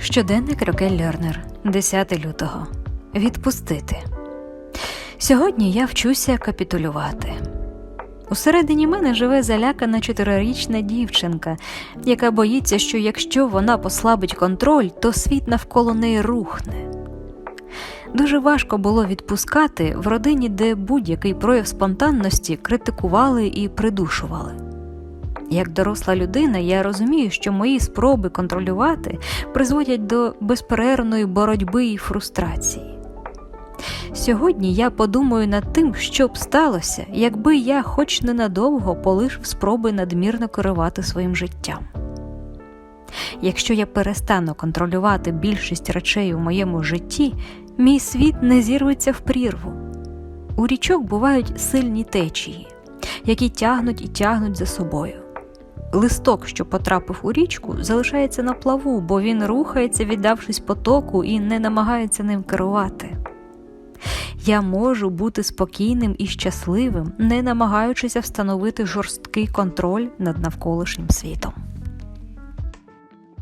Щоденник Рокель Лернер, 10 лютого. Відпустити. Сьогодні я вчуся капітулювати. Усередині мене живе залякана чотирирічна дівчинка, яка боїться, що якщо вона послабить контроль, то світ навколо неї рухне. Дуже важко було відпускати в родині, де будь-який прояв спонтанності критикували і придушували. Як доросла людина, я розумію, що мої спроби контролювати призводять до безперервної боротьби і фрустрації. Сьогодні я подумаю над тим, що б сталося, якби я хоч ненадовго полишив спроби надмірно керувати своїм життям. Якщо я перестану контролювати більшість речей у моєму житті, мій світ не зірветься в прірву. У річок бувають сильні течії, які тягнуть і тягнуть за собою. Листок, що потрапив у річку, залишається на плаву, бо він рухається, віддавшись потоку, і не намагається ним керувати. Я можу бути спокійним і щасливим, не намагаючися встановити жорсткий контроль над навколишнім світом.